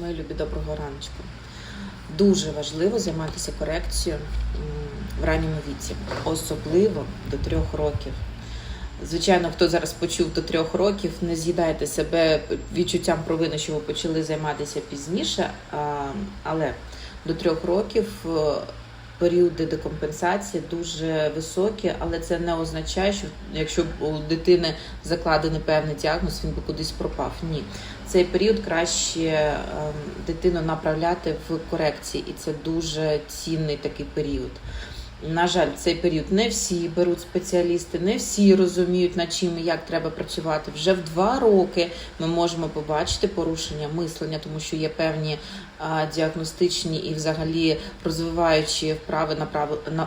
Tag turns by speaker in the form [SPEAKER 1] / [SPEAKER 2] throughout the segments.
[SPEAKER 1] Мої любі, доброго раночку. Дуже важливо займатися корекцією в ранньому віці, особливо до трьох років. Звичайно, хто зараз почув до трьох років, не з'їдайте себе відчуттям провини, що ви почали займатися пізніше, але до трьох років е, періоди декомпенсації дуже високі, але це не означає, що якщо у дитини закладений певний діагноз, він би кудись пропав. Ні, цей період краще ем, дитину направляти в корекції, і це дуже цінний такий період. На жаль, цей період не всі беруть спеціалісти, не всі розуміють, над чим і як треба працювати. Вже в два роки ми можемо побачити порушення мислення, тому що є певні діагностичні і взагалі розвиваючі вправи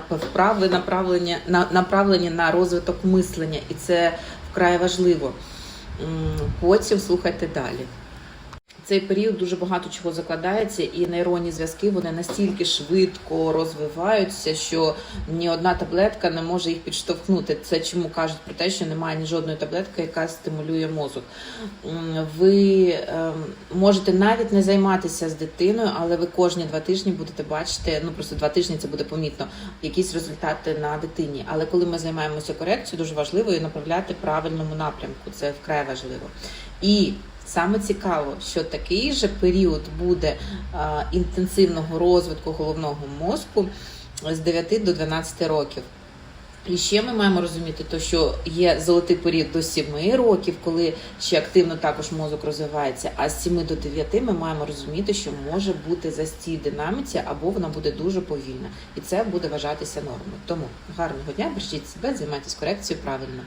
[SPEAKER 1] вправи направлення на направлені на розвиток мислення, і це вкрай важливо. Потім слухайте далі. Цей період дуже багато чого закладається, і нейронні зв'язки вони настільки швидко розвиваються, що ні одна таблетка не може їх підштовхнути. Це чому кажуть про те, що немає ні жодної таблетки, яка стимулює мозок. Ви ем, можете навіть не займатися з дитиною, але ви кожні два тижні будете бачити. Ну просто два тижні це буде помітно, якісь результати на дитині. Але коли ми займаємося корекцією, дуже важливо її направляти правильному напрямку. Це вкрай важливо. І Саме цікаво, що такий же період буде інтенсивного розвитку головного мозку з 9 до 12 років. І ще ми маємо розуміти, то, що є золотий період до 7 років, коли ще активно також мозок розвивається, а з 7 до 9 ми маємо розуміти, що може бути застій динаміці або вона буде дуже повільна. І це буде вважатися нормою. Тому гарного дня, бережіть себе, займайтесь корекцією правильно.